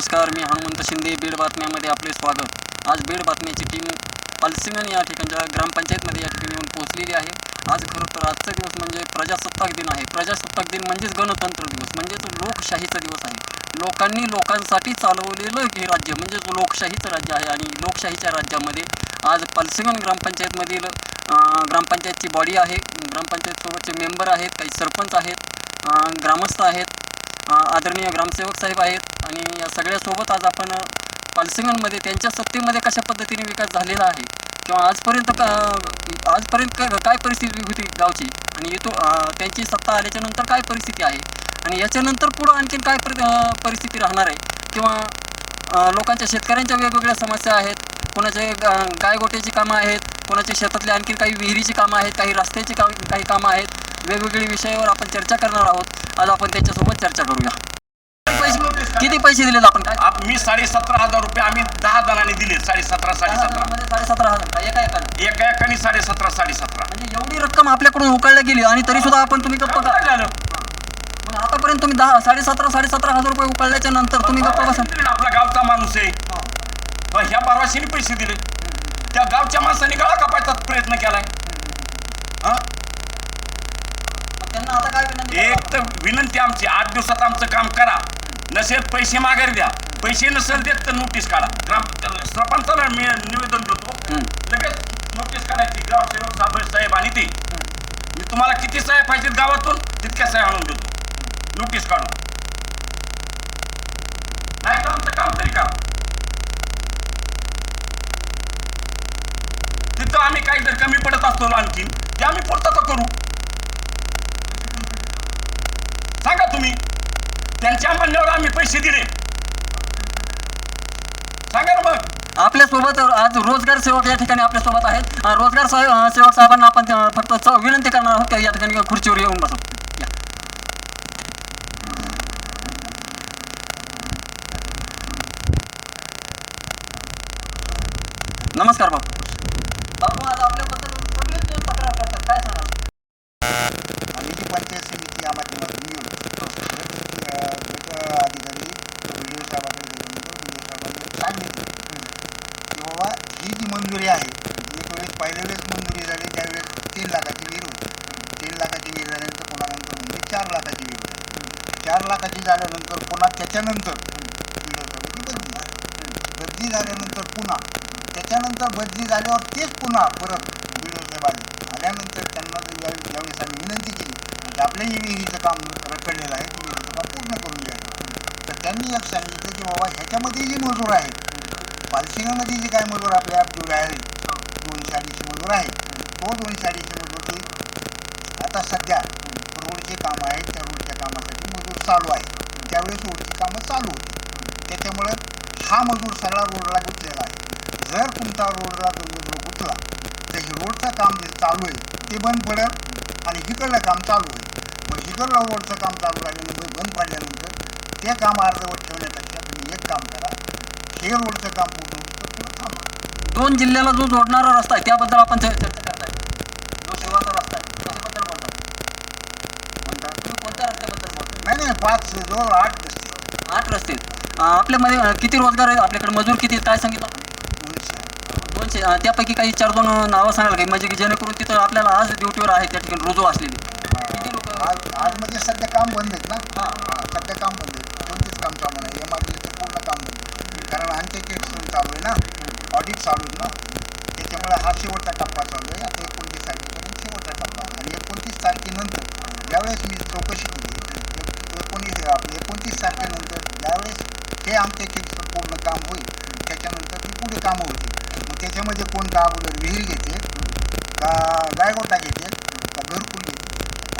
नमस्कार मी हनुमंत शिंदे बीड बातम्यामध्ये आपले स्वागत. आज बीड बातम्याची टीम पालसिंगण या ठिकाणच्या ग्रामपंचायतमध्ये या ठिकाणी येऊन पोहोचलेली आहे. आज खरं तर आजचा दिवस म्हणजे प्रजासत्ताक दिन आहे. प्रजासत्ताक दिन म्हणजेच गणतंत्र दिवस म्हणजेच लोकशाहीचा दिवस आहे. लोकांनी लोकांसाठी चालवलेलं हे राज्य म्हणजेच लोकशाहीचं राज्य आहे आणि लोकशाहीच्या राज्यामध्ये आज पालसिंगण ग्रामपंचायतमधील ग्रामपंचायतची बॉडी आहे. ग्रामपंचायतसोबतचे मेंबर आहेत काही सरपंच आहेत ग्रामस्थ आहेत. आदरणीय ग्रामसेवक साहेब आहेत आणि या सगळ्यासोबत आज आपण अ, पालसिंगणमध्ये त्यांच्या सत्तेमध्ये कशा पद्धतीने विकास झालेला आहे किंवा आजपर्यंत का आजपर्यंत काय काय परिस्थिती होती गावची आणि येतो त्यांची सत्ता आल्याच्यानंतर काय परिस्थिती आहे आणि याच्यानंतर पुढं आणखीन काय परि परिस्थिती राहणार आहे किंवा लोकांच्या शेतकऱ्यांच्या वेगवेगळ्या समस्या आहेत कोणाचे गाय गायगोट्याची कामं आहेत कोणाच्या शेतातले आणखीन काही विहिरीची कामं आहेत काही रस्त्याची काम काही कामं आहेत वेगवेगळी विषयावर आपण चर्चा करणार आहोत. आज आपण त्यांच्यासोबत चर्चा करूया. किती पैसे दिलेत आपण? काय? आप मी साडे सतरा हजार रुपये आम्ही दहा जणांनी दिले. साडे सतरा साडे सतरा मध्ये साडेसतरा हजार? एका एका एकाने? साडे सतरा साडे सतरा म्हणजे एवढी रक्कम आपल्याकडून उकळल्या गेली आणि तरी सुद्धा आपण तुम्ही गप्प झालं. आतापर्यंत तुम्ही दहा साडेसतरा साडेसतरा हजार रुपये उकळल्याच्या नंतर तुम्ही गप्प बसा. आपला गावचा माणूस आहे. पण ह्या परवाशीने पैसे दिले. त्या गावच्या माणसाने गळा कापायचा प्रयत्न केलाय. हा? त्यांना आता काय विनंती एक? तर विनंती आमची आठ दिवसात आमचं काम करा. नसेल पैसे माघारी द्या. पैसे नसेल देत तर नोटीस काढा. ग्राम सरपंचाला मी निवेदन देतो. लगेच नोटीस काढायची. ग्रामसेवक साहेब साहेब आणि ते. मी तुम्हाला किती साहेब पाहिजेत गावातून तितक्या साहेब आणून देतो. नोटीस काढून. नाही तर आमचं काम तरी करा. तिथं आम्ही काही जर कमी पडत असतो आणखीन ते आम्ही पूर्तता करू सांगा तुम्ही त्यांच्या म्हणण्यावर आम्ही पैसे दिले. सांगा ना मग. आपल्यासोबत आज रोजगार सेवक या ठिकाणी आपल्यासोबत आहेत. अं, रोजगार साहेब सेवक साहेबांना आपण फक्त च- विनंती करणार आहोत या ठिकाणी खुर्चीवर येऊन बसू. या. नमस्कार बाबू बाबू आज आपल्या बाबा ही जी मंजुरी आहे एक वेळेस पहिल्या वेळेस मंजुरी झाली त्यावेळेस तीन लाखाची विहीर होती. तीन लाखाची विहीर झाल्यानंतर पुन्हा नंतर म्हणजे चार लाखाची विहीर होती. चार लाखाची झाल्यानंतर पुन्हा त्याच्यानंतर बदली झाली. बदली झाल्यानंतर पुन्हा त्याच्यानंतर बदली झाल्यावर तेच पुन्हा परत व्हिडिओ साहेब आले. आल्यानंतर त्यांना ज्यावेळेस आम्ही विनंती केली म्हणजे आपल्या ही विहिरीचं काम रखडलेलं आहे तुम्ही विहिरीचं काम पूर्ण करून घ्या तर त्यांनी एक सांगितलं की बाबा ह्याच्यामध्ये जी मजूर आहेत. पालशिंगामध्ये जे काय मजूर आपल्या जेवढे आहेत दोनशे अडीचशे मजूर आहे तो हो, दोनशे अडीचशे मजूर ते आता सध्या रोडचे काम आहेत त्या रोडच्या कामासाठी मजूर चालू आहे त्यावेळेस रोडची कामं चालू होती त्याच्यामुळं हा मजूर सगळा रोडला गुंतलेला आहे. जर तुमचा रोडला जो मजूर गुंतला तर हे रोडचं काम जे चालू आहे ते बंद पडेल आणि इकडलं काम चालू होईल. मग हिकडलं रोडचं काम चालू राहिल्यानंतर बंद पडल्यानंतर ते काम अर्धवट ठेवण्यापेक्षा तुम्ही एक काम करा. हे रोडचं काम पूर्ण होतं पुढं थांबा दोन जिल्ह्याला जो जोडणारा रस्ता आहे त्याबद्दल आपण चर- चर्चा करताय. जो शिवाचा रस्ता आहे त्याच्याबद्दल बोलतात म्हणतात तुम्ही कोणत्या रस्त्याबद्दल नाही नाही पाच जवळ आठ रस्ते. आठ रस्ते. आपल्यामध्ये किती रोजगार आहे? आपल्याकडे मजूर किती? काय सांगितलं आपण? दोनशे. त्यापैकी काही चार दोन नावं सांगाल काही म्हणजे की जेणेकरून तिथं आपल्याला आज ड्युटीवर आहे त्या ठिकाणी रुजू असलेली. किती लोक? आज आज म्हणजे सध्या काम बंद आहेत ना? हां. हां, सध्या काम बंद आहे कोणतेच काम चालू नाही एम आर पूर्ण काम बंद आहे. कारण अंत्यचेक चालू आहे ना? ऑडिट चालू आहे ना? त्याच्यामुळे हा शेवटचा टप्पा चालू आहे. आता एकोणतीस तारखेपर्यंत शेवटचा टप्पा आणि एकोणतीस तारखेनंतर ज्यावेळेस मी चौकशी केली एकोणीस आपले एकोणतीस तारखेनंतर ज्यावेळेस हे अंत्यचेक पूर्ण काम होईल त्याच्यानंतर ती पुढे कामं होतील. मग त्याच्यामध्ये कोणता अगोदर विहीर घेते का गायगोटा घेते का घरकुल घेते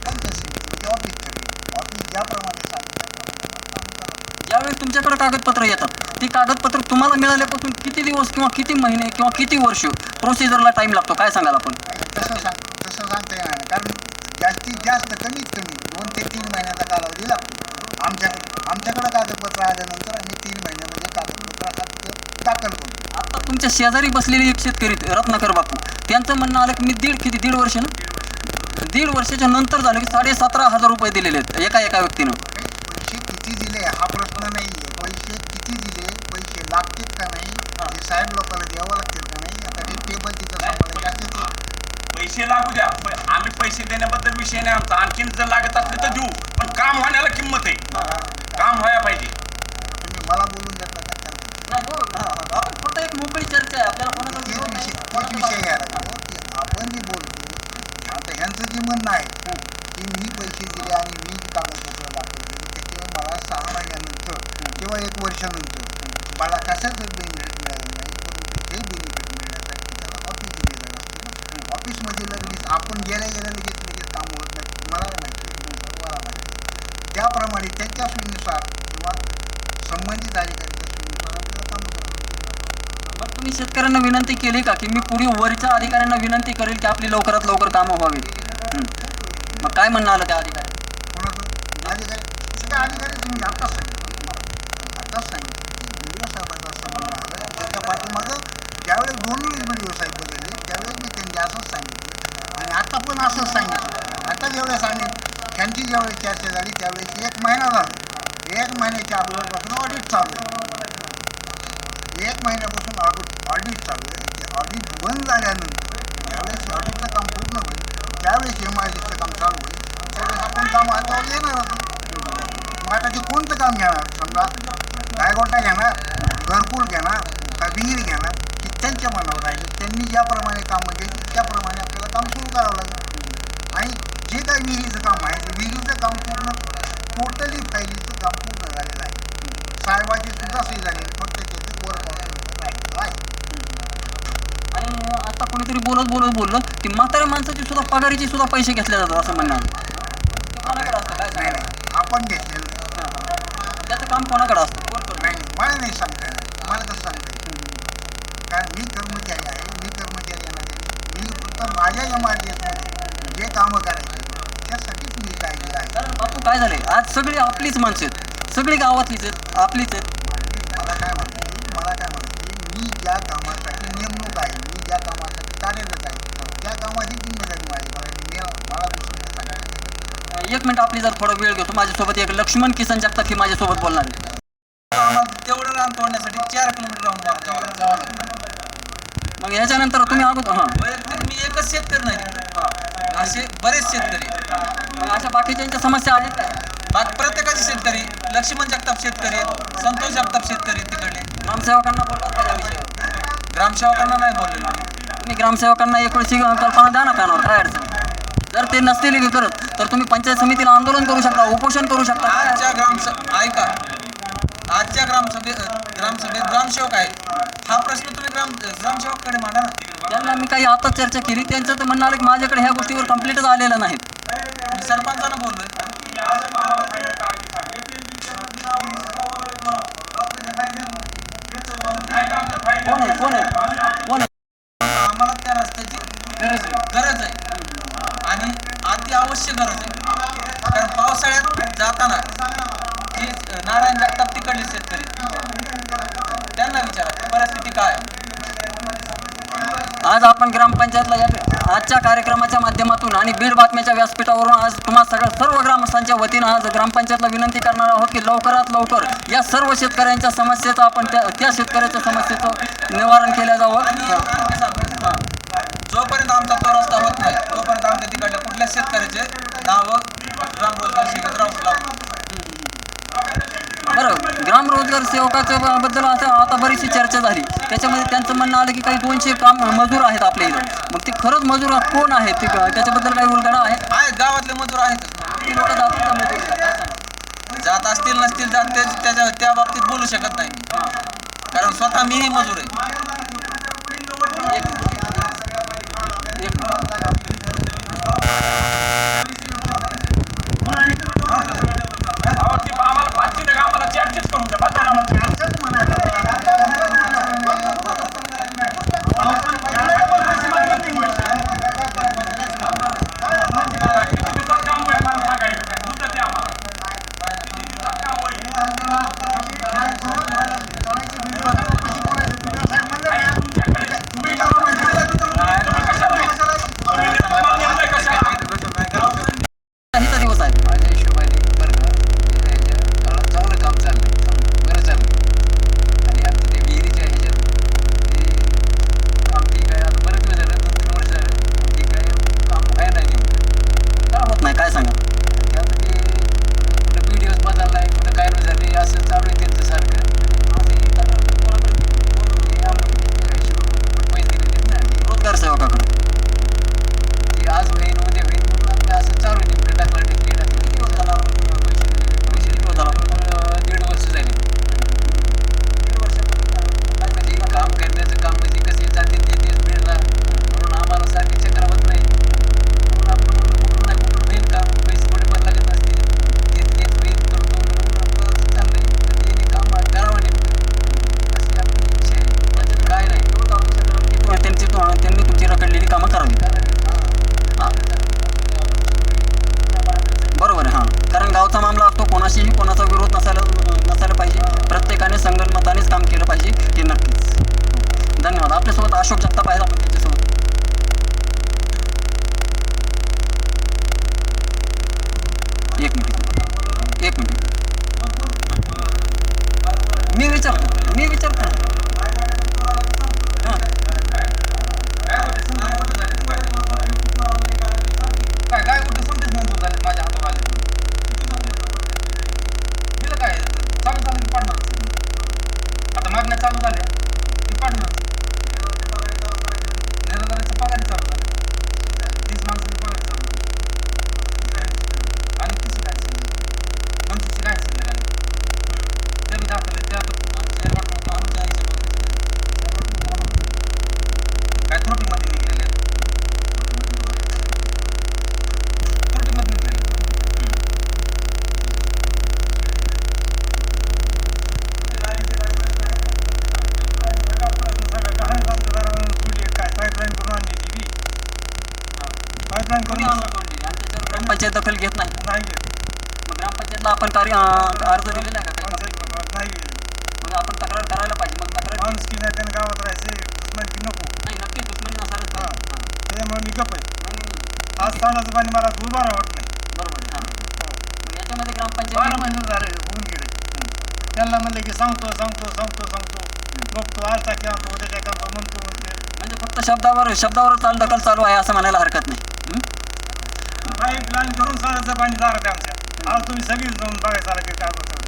पंचायत समिती म्हणजे ऑफिस ठरवेल ऑफिस ज्याप्रमाणे सांगेल त्याप्रमाणे काम करावं ज्यावेळेस तुमच्याकडे कागदपत्र येतात. ती कागदपत्र तुम्हाला मिळाल्यापासून किती दिवस किंवा किती महिने किंवा किती वर्ष प्रोसिजरला टाइम लागतो? काय सांगाल आपण? तसं सांग तसं सांगता येणार नाही कारण जास्तीत जास्त कमीत कमी दोन ते तीन महिन्याचा कालावधी लागतो. आमच्याकडे आमच्याकडे कागदपत्र आल्यानंतर आम्ही तीन महिन्यामध्ये कागदपत्र दाखल करतो आता तुमच्या शेजारी बसलेले एक शेतकरी रत्नाकर बापू. त्यांचं म्हणणं आलं की मी दीड किती दीड वर्ष ना? दीड वर्षाच्या नंतर झालं की साडे सतरा हजार रुपये दिलेले आहेत एका एका व्यक्तीनं. पैसे किती दिले? हा प्रश्न नाही. का नाही ते साहेब लोकांना द्यावं लागतील का नाही आता ते टेबल तिथं सांभाळायचे पैसे लागू द्या. आम्ही पैसे देण्याबद्दल विषय नाही आमचा. आणखीन जर लागत असले तर देऊ. पण काम होण्याला किंमत आहे. काम व्हायला पाहिजे. तुम्ही मला बोलून देता का त्यांना? नाही आपण फक्त एक मोकळी चर्चा आहे आपल्याला कोणाचा तेच विरोध विषय नाही. तोच विषय यायला लागलो की आपण जे बोलतो आता ह्यांचं जे म्हणणं आहे की मी पैसे दिले आणि मी कागदपत्र दाखल केले त्याच्यामुळे मला सहा महिन्यानंतर किंवा एक वर्षानंतर. मला कशाचं बेनिफिट मिळालं नाही परंतु बेनिफिट मिळण्यासाठी त्याला ऑफिस ऑफिसमध्ये लगेच आपण गेल्या गेल्या लगेच लगेच काम होत नाही मला माहिती. त्याप्रमाणे त्यांच्या सोयीनुसार किंवा संबंधित अधिकाऱ्याच्या सोयीनुसार आपल्याला काम करावं मग तुम्ही शेतकऱ्यांना विनंती केली का? की मी पुढे वरच्या अधिकाऱ्यांना विनंती करेल की आपली लवकरात लवकर कामं व्हावी. मग काय म्हणणं आलं त्या अधिकारी कोणाचं? अधिकारी सगळ्या अधिकारी तुम्ही आत्ताच सांगितलं तुम्हाला आत्ताच सांगितलं की व्हिडिओ साहेबांचा संबंध आला त्याच्या पाठीमागं ज्यावेळेस दोन वेळेस व्हिडिओ साहेब बदलले त्यावेळेस मी त्यांनी असंच सांगितलं आणि आता पण असंच सांगितलं आता ज्यावेळेस आम्ही त्यांची ज्यावेळेस चर्चा झाली त्यावेळेस एक महिना झाला एक महिन्याच्या अगोदरपासून ऑडिट चालू आहे एक महिन्यापासून ऑडिट ऑडिट चालू आहे ते ऑडिट बंद झाल्यानंतर ज्यावेळेस ऑडिटचं काम पूर्ण होईल त्यावेळेस एम आय डीचं काम चालू होईल त्यावेळेस आपण काम हातावर येणार होतं मग आता ते कोणतं काम घेणार समजा गायगोटा घेणार घरकुल घेणार का विहीर घेणार की त्यांच्या मनावर राहिलं त्यांनी ज्याप्रमाणे कामं केली त्याप्रमाणे आपल्याला काम सुरू करावं लागेल. आणि जे काही विहिरीचं काम आहे ते विहिरीचं काम पूर्ण टोटली फायलीचं काम पूर्ण झालेलं आहे. साहेबाची सुद्धा सोय झालेली फक्त त्याचं वर आणि आता कोणीतरी बोलत बोलत बोललं की म्हाताऱ्या माणसाची सुद्धा पगारीची सुद्धा पैसे घेतले जातात असं म्हणणं आहे. ते कोणाकडे असतं काय नाही. आपण घेतलेलं. त्याचं काम कोणाकडे असतं कोण करतं? नाही नाही, मला नाही सांगता येणार. मला कसं सांगता येईल? कारण मी कर्मचारी आहे मी कर्मचारी आहे माझ्या. मी फक्त माझ्या एम आर डी एसमध्ये जे कामं करायचे त्यासाठीच मी कायदे आहे? कारण बापू काय झालंय? आज सगळी आपलीच माणसं आहेत. सगळी गावातलीच आहेत आपलीच आहेत. मला काय म्हणते मला काय म्हणते मी ज्या कामासाठी नेमणूक आहे मी ज्या कामासाठी कार्यरत आहे त्या कामाची जिम्मेदारी माझी मला मला दुसरं एक मिनिट आपली जर थोडा वेळ घेतो. माझ्यासोबत एक लक्ष्मण किसन जगताप हे माझ्यासोबत बोलणार आहे आम्हाला तेवढं रान तोडण्यासाठी चार किलोमीटर राहून जावं जावं- जावं लागतं मग याच्यानंतर तुम्ही अगोदर हां. वैयक्तिक मी एकच शेतकरी नाही. असे बरेच शेतकरी. मग अशा बाकीच्यांच्या समस्या आहेत. काय बाकी प्रत्येकाचे शेतकरी लक्ष्मण जगताप शेतकरी संतोष जगताप शेतकरी तिकडले. ग्रामसेवकांना का विषयावर? ग्रामसेवकांना नाही बोललेलो. तुम्ही ग्रामसेवकांना एक वेळची कल्पना द्या ना कानावर काय अडचण? जर ते नसतील करत तर तुम्ही पंचायत समितीला आंदोलन करू शकता उपोषण करू शकता. आजच्या ग्रामस ऐका. आजच्या ग्रामसभेत ग्रामसभेत ग्रामसेवक आहे हा प्रश्न तुम्ही ग्राम ग्रामसेवकाकडे मांडा ना. त्यांना मी काही आता चर्चा केली त्यांचं तर म्हणणं आलं की माझ्याकडे ह्या गोष्टीवर कंप्लीटच आलेलं नाहीत. मी सरपंचांना बोललोय. कोण आहे? कोण आहे? आज आपण ग्रामपंचायतला या आजच्या कार्यक्रमाच्या माध्यमातून आणि बीड बातम्याच्या व्यासपीठावरून आज तुम्हा सगळ्या सर्व ग्रामस्थांच्या वतीनं आज ग्रामपंचायतला विनंती करणार आहोत की लवकरात लवकर या सर्व शेतकऱ्यांच्या समस्येचं आपण त्या त्या शेतकऱ्याच्या समस्येचं निवारण केलं जावं. जोपर्यंत आमचा तो रस्ता होत नाही तोपर्यंत आमच्या तिकडल्या कुठल्या शेतकऱ्याचे नावं ग्राम रोजगार लागू बरं ग्राम रोजगार सेवकाच्या बद्दल आता आता बरीचशी चर्चा झाली त्याच्यामध्ये त्यांचं म्हणणं आलं की काही दोनशे काम मजूर आहेत आपल्या इथं. मग ते खरंच मजूर कोण आहेत ते? त्याच्याबद्दल काही उलगडा आहे? आहेत गावातले मजूर आहेत. ती लोक जातात का मजुरीला? काय सांगा? जात असतील नसतील जात ते त्याच्या त्या बाबतीत बोलू शकत नाही. कारण स्वतः मीही मजूर आहे. एक ग्रामपंचायत दखल घेत नाही. मग ग्रामपंचायतला आपण कार्य अर्ज दिलेला आहे का? काही मग आपण तक्रार करायला पाहिजे. मग तक्रार नाही नक्की दुश्मनी नसायलाच पाहिजे. हां. नाही, नाही, आज पाणी मला दुबारा वाटत नाही बरोबर आहे. हां. मग याच्यामध्ये बारा ग्रामपंचायत महिने झाले होऊन गेले. त्यांना म्हणले की सांगतो सांगतो सांगतो सांगतो. बघतो आज टाकी आणतो उद्या टाकी आणतो म्हणतो म्हणते. म्हणजे फक्त शब्दावर शब्दावर चाल दखल चालू आहे असं म्हणायला हरकत नाही. साराचं पाणी लागत आहे आमच्या. आज तुम्ही सगळीच जाऊन बघायचं आलं की काय होतं.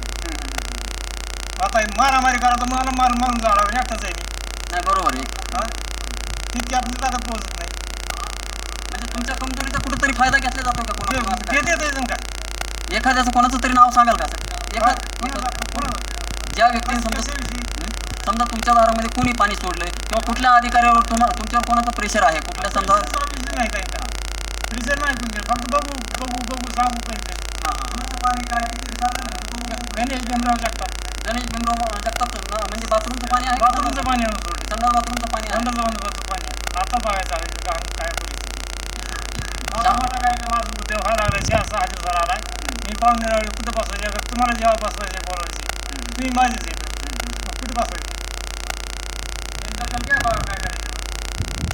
आता मारामारी करा तर मला मारून मारून जाणार एकटाच आहे मी. नाही बरोबर आहे? तितकी आपली ताकद पोहोचत नाही. म्हणजे तुमच्या कमजोरीचा कुठेतरी फायदा घेतला जातो का ते? देते येतं का? एखाद्याचं कोणाचं तरी नाव सांगाल का? सर एखाद? ज्या व्यक्तीने समजा? समजा तुमच्या दारामध्ये कोणी पाणी सोडलंय किंवा कुठल्या अधिकाऱ्यावर तुम्हाला तुमच्यावर कोणाचं प्रेशर आहे? कुठल्या समजा ऑफिसर नाही केलं. फक्त बघू बघू बघू सांगू काही हां हां गणेश भीमराव जगताप गणेश भीमराव जगताप ना- म्हणजे बाथरूमचं पाणी आहे का? बाथरूमचं पाणी आणून सोडले संडास बाथरूमचं पाणी आहे थंड जाऊन पाणी आता बघायचं आहे का काय परिस्थिती मला मला काय काय माझं उद्या व्हायला लागलं चहा सहा दिवसाला आलाय मी पाहुणे राहिले कुठं बसवायचे अगर तुम्हाला जेव्हा बसवायचे बोलायचे तुम्ही माझेच येत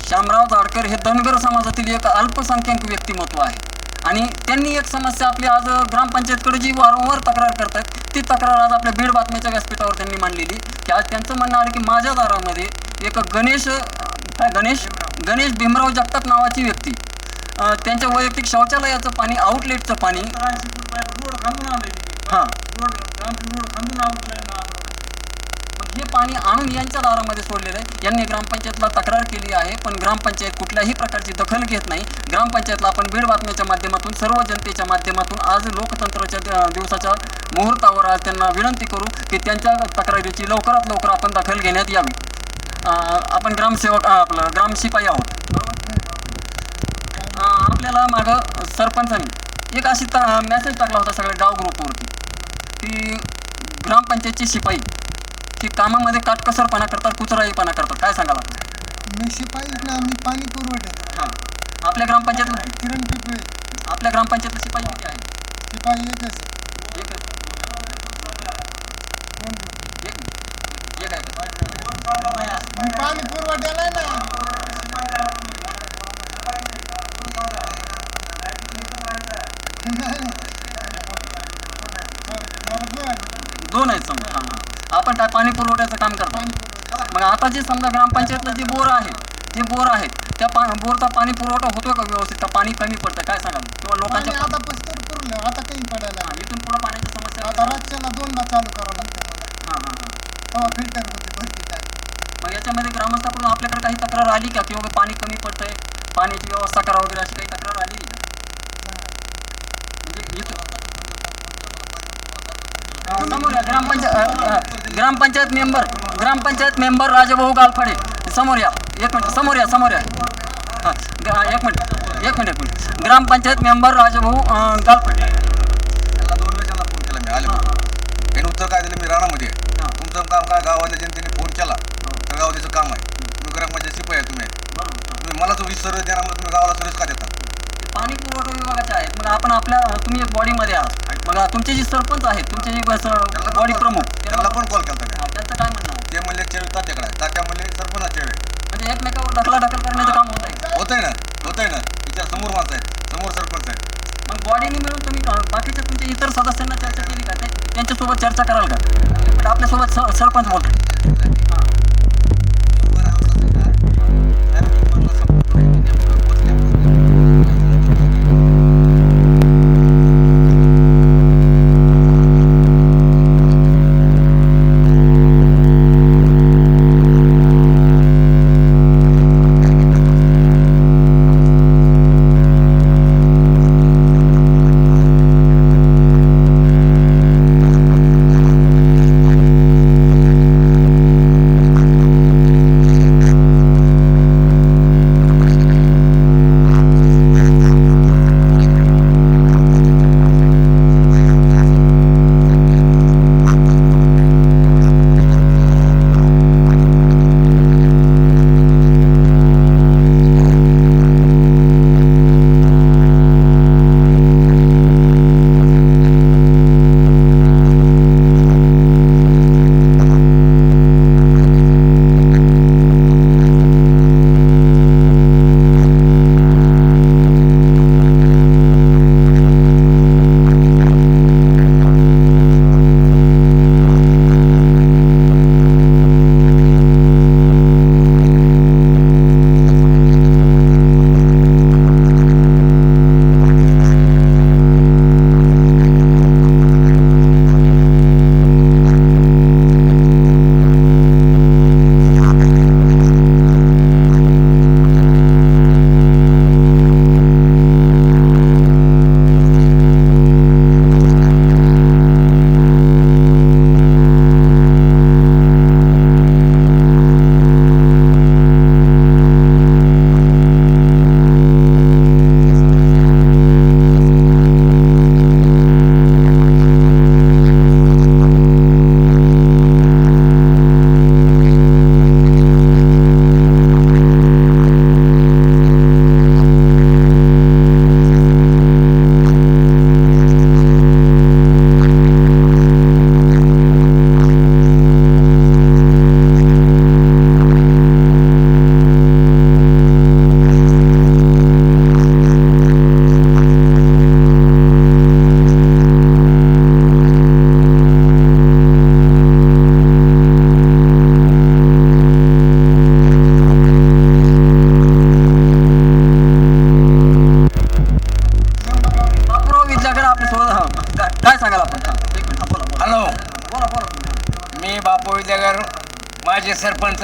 श्यामराव जाडकर हे धनगर समाजातील एक अल्पसंख्याक व्यक्तिमत्व आहे. आणि त्यांनी एक समस्या आपली आज ग्रामपंचायतकडे जी वारंवार तक्रार करतात ती तक्रार आज आपल्या बीड बातमीच्या व्यासपीठावर त्यांनी मांडलेली. की आज त्यांचं म्हणणं आलं की माझ्या दारामध्ये एक गणेश गणेश गणेश भीमराव जगताप नावाची व्यक्ती त्यांच्या वैयक्तिक शौचालयाचं पाणी आउटलेटचं पाणी हां. हे पाणी आणून यांच्या दारामध्ये सोडलेलं आहे. यांनी ग्रामपंचायतला तक्रार केली आहे पण ग्रामपंचायत कुठल्याही प्रकारची दखल घेत नाही. ग्रामपंचायतला आपण बीड बातम्याच्या माध्यमातून सर्व जनतेच्या माध्यमातून आज लोकतंत्राच्या दिवसाच्या मुहूर्तावर आज त्यांना विनंती करू की त्यांच्या तक्रारीची लवकरात लवकर आपण दखल घेण्यात यावी. अं, आपण ग्रामसेवक आपलं आपलं ग्रामशिपाई आहोत. आपल्याला मागं सरपंचांनी एक अशी मेसेज टाकला होता सगळ्या गाव ग्रुपवरती की ग्रामपंचायतची शिपाई की कामामध्ये काटकसरपणा करतात कुचराईपणा करतात. काय सांगाल आपण? मी शिपाई ना मी पाणी पुरवठ्यात हां. आपल्या ग्रामपंचायतला किरण पिपळे आपल्या ग्रामपंचायतला शिपाई किती आहे शिपाई एकच आहे. एक आहे पाणी पुरवठ्याला ना. दोन आहेत. आपण काय पाणी पुरवठ्याचं काम करतो मग आता जे समजा ग्रामपंचायतला जे बोर आहेत जे बोर आहेत त्या पा बोरचा पाणी पुरवठा होतो का व्यवस्थित? पाणी कमी पडतं काय सांगाल? किंवा लोकांच्या आता पस्तर पुरलं आता काही पडायला हां, इथून पुढं पाण्याची समस्या आता रातच्याला दोनदा चालू करावं लागतं हां हां हां. फिल्टर होते भरती मग याच्यामध्ये ग्रामस्थाकडून आपल्याकडे काही तक्रार आली का? किंवा पाणी कमी पडतंय पाण्याची व्यवस्था करा वगैरे अशी काही तक्रार आली? म्हणजे समोर ग्रामपंचायत ग्रामपंचायत मेंबर ग्रामपंचायत मेंबर राजाभाऊ गालफाडे. समोर या. एक मिनिट समोर या समोर या. हां एक मिनिट एक मिनिट एक मिनिट. ग्रामपंचायत मेंबर राजाभाऊ गालफाडे. त्याला दोन वेळेस फोन केला मी आले त्यांनी उत्तर काय दिलं मी राणामध्ये आहे. तुमचं काम काय गावातल्या जनतेने फोन केला. तर काम आहे. तुम्ही ग्रामपंचायत शिपाई आहे तुम्ही. तुम्ही मला जो वीस सर्व देणार मग तुम्ही गावाला सर्विस का देता? ते पाणी पुरवठा विभागाचे आहेत. मग आपण आपल्या तुम्ही एक बॉडीमध्ये आहात. मग तुमचे जे सरपंच आहेत तुमचे जे बॉडी प्रमुख. पण कॉल केला हा, त्यांचं काय म्हणणं? ते म्हणले चेवे तात्याकडे आहे. तात्या म्हणले सरपंच चेवे. म्हणजे एकमेकावर ढकलाढकल करण्याचं काम होत आहे होतंय ना होतंय ना. विचार समोर माणसं आहे समोर सरपंच आहे मग बॉडीने मिळून तुम्ही बाकीच्या तुमच्या इतर सदस्यांना चर्चा केली का? ते- त्यांच्यासोबत चर्चा कराल का? पण आपल्यासोबत स- सरपंच बोलतो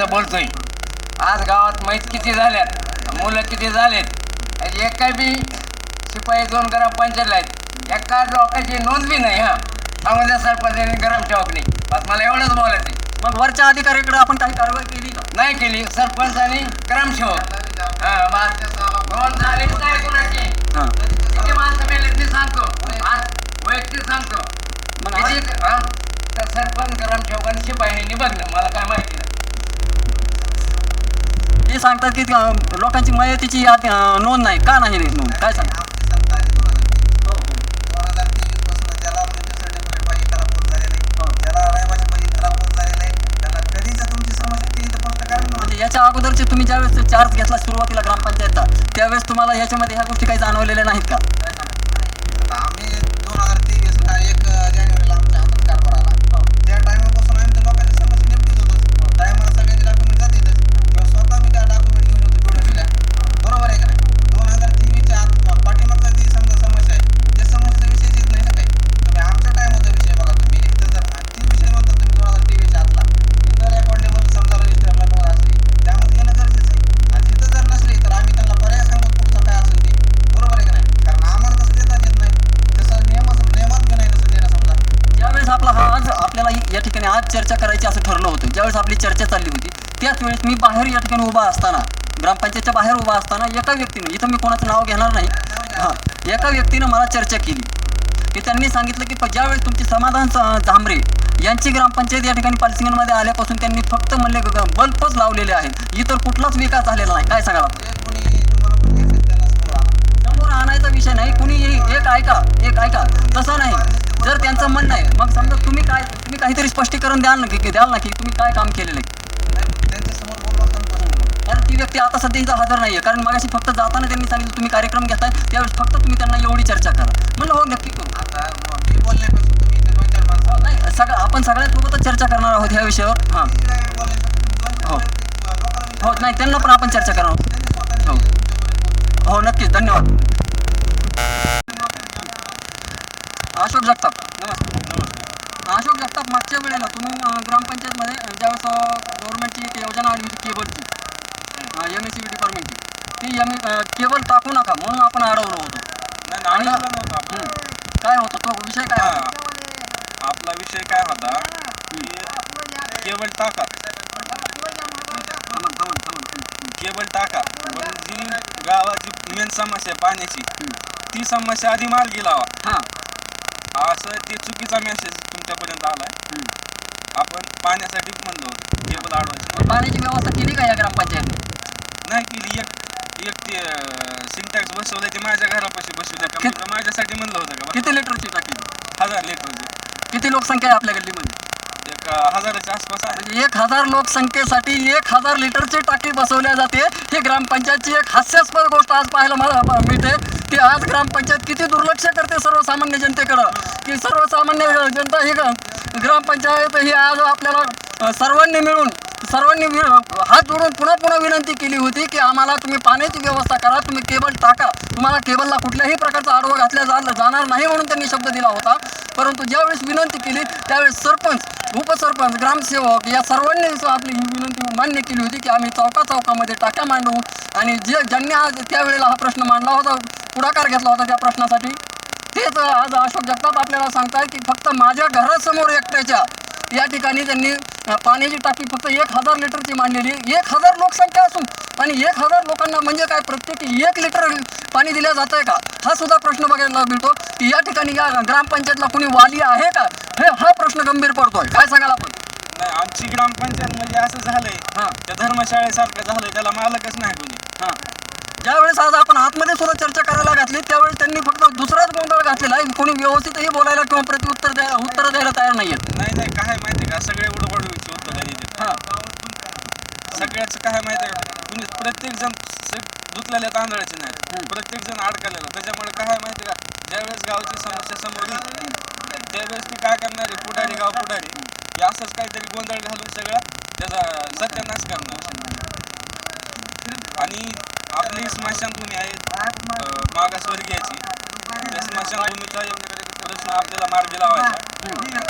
सरपंच बोलतोय. आज गावात मैत किती झाल्यात? मुलं किती झालेत? एका बी शिपाई दोन ग्रामपंचायत आहेत. एका लोकांची नोंद बी नाही हा. सांगून द्या सरपंचाने ग्राम सेवकनी बस मला एवढंच बोलायचं. मग वरच्या अधिकाऱ्याकडे आपण काही कारवाई केली का? नाही केली. सरपंच आणि ग्रामसेवक नाही सांगतो. सरपंच ग्रामसेवकांनी शिपाईने बघणं मला काय माहिती? हे सांगतात की लोकांची मयतीची याद नोंद नाही. का नाही रे नोंद? काय सांगतात? म्हणजे याच्या अगोदरचे तुम्ही ज्यावेळेस चार्ज घेतला सुरुवातीला ग्रामपंचायतचा त्यावेळेस तुम्हाला याच्यामध्ये ह्या गोष्टी काही जाणवलेल्या नाहीत का? वेळेस मी बाहेर या ठिकाणी उभा असताना ग्रामपंचायतच्या बाहेर उभा असताना एका व्यक्तीनं इथं मी कोणाचं नाव घेणार नाही हां एका व्यक्तीनं मला चर्चा केली. की त्यांनी सांगितलं की ज्यावेळेस तुमची समाधान झांबरे यांची ग्रामपंचायत या ठिकाणी पालसिंगणमध्ये आल्यापासून त्यांनी फक्त म्हणले बल्बच लावलेले आहेत. इतर कुठलाच विकास झालेला नाही. काय सांगाल समोर आणायचा विषय नाही. कुणी एक ऐका एक ऐका. तसं नाही. जर त्यांचं म्हणणं आहे मग समजा तुम्ही काय तुम्ही काहीतरी स्पष्टीकरण द्याल ना की की द्याल ना की तुम्ही काय काम केलेलं आहे? कारण ती व्यक्ती आता सध्या इथं हजर नाही आहे कारण मगाशी फक्त जाताना त्यांनी सांगितलं तुम्ही कार्यक्रम घेताय. त्यावेळेस फक्त तुम्ही त्यांना एवढी चर्चा करा. म्हणलं हो नक्की करू. नाही सगळं आपण सगळ्यांसोबतच चर्चा करणार आहोत ह्या विषयावर. हां. हो. हो नाही त्यांना पण आपण चर्चा करणार आहोत. एम एस सी बी डिपार्टमेंटची ती एम केबल टाकू नका म्हणून आपण अडवलं होतं. आणि. काय होतं? तो विषय काय? आपला विषय काय होता? केबल टाका. केबल टाका. पण जी गावाची मेन समस्या आहे पाण्याची ती समस्या आधी मार्गी लावा. हां. असं ते चुकीचा मेसेज तुमच्यापर्यंत आलाय. आपण पाण्यासाठी म्हणलो केबल अडवायचं. पाण्याची व्यवस्था केली का या ग्रामपंचायतने? केली? एक एक ते सिंटॅक्स बसवलंय ते माझ्या घरापाशी का कित- माझ्यासाठी म्हणलं होतं का बा? किती लिटरची टाकी? हजार लिटरचं किती लोकसंख्या आहे आपल्या गल्लीमध्ये? एक अं, हजाराच्या आसपास आहे. म्हणजे एक हजार लोकसंख्येसाठी एक हजार लिटरची टाकी बसवल्या जाते. ही ग्रामपंचायतची एक हास्यास्पद गोष्ट आज पाहायला मला प- मिळते. की आज ग्रामपंचायत किती दुर्लक्ष करते सर्वसामान्य जनतेकडं. की सर्वसामान्य जनता ही ग- ग्रामपंचायत ही आज आपल्याला अ, सर्वांनी मिळून सर्वांनी हात जोडून पुन्हा पुन्हा विनंती केली होती की आम्हाला तुम्ही पाण्याची व्यवस्था करा तुम्ही केबल टाका. तुम्हाला केबलला कुठल्याही प्रकारचा आडवा घातल्या जा जाणार नाही म्हणून त्यांनी शब्द दिला होता. परंतु ज्यावेळेस विनंती केली त्यावेळेस सरपंच उपसरपंच ग्रामसेवक या सर्वांनी आपली ही विनंती मान्य केली होती की आम्ही चौका चौकामध्ये टाक्या मांडू. आणि जे ज्यांनी आज त्यावेळेला हा प्रश्न मांडला होता पुढाकार घेतला होता त्या प्रश्नासाठी तेच आज अशोक जगताप आपल्याला सांगताय की फक्त माझ्या घरासमोर एकट्याच्या या ठिकाणी त्यांनी पाण्याची टाकी फक्त एक हजार लिटरची मांडलेली. एक हजार लोकसंख्या असून आणि एक हजार लोकांना म्हणजे काय? प्रत्येकी एक लिटर पाणी दिलं जात आहे का? हा सुद्धा प्रश्न बघायला मिळतो. की या ठिकाणी या ग्रामपंचायतला कुणी वाली आहे का? हे हा प्रश्न गंभीर पडतोय. काय सांगाल आपण? नाही आमची ग्रामपंचायत म्हणजे असं झालंय. हां. त्या धर्मशाळेसारखं झालंय. त्याला मालकच नाही कोणी. हां. ज्यावेळेस आज आपण आतमध्ये सुद्धा चर्चा करायला घातली त्यावेळेस त्यांनी फक्त दुसराच गोंधळ घातलेला आहे. कोणी व्यवस्थितही बोलायला किंवा प्रत्युत्तर द्या उत्तर द्यायला तयार नाही आहेत नाही नाही काय माहिती का? सगळे उडवडवीची उत्तर हां. सगळ्याचं काय माहिती का? कुणी प्रत्येक जण धुतलेल्या तांदळाचे नाही प्रत्येक जण अडकलेला. त्याच्यामुळे काय माहिती का? ज्यावेळेस गावची समस्या समोर येईल त्यावेळेस ती काय करणार आहे? पुढारी गाव पुढारी. हे असंच काहीतरी गोंधळ घालून सगळं त्याचा सत्यानाश करणार. आणि आपली स्मशानभूमी आहे. मागासवर्गीयाची त्या स्मशानभूमीचा एक प्रश्न आपल्याला मार्गी लावायचा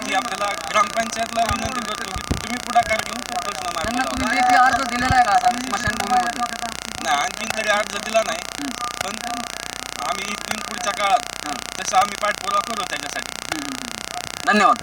ती आपल्याला ग्रामपंचायतला विनंती करतो की तुम्ही पुढाकार घेऊन तो प्रश्न मार्गी अर्ज दिलेला आहे का नाही आणखीन तरी अर्ज दिला नाही. पण आम्ही इथून पुढच्या काळात तसं आम्ही पाठपुरावा करू त्याच्यासाठी. धन्यवाद.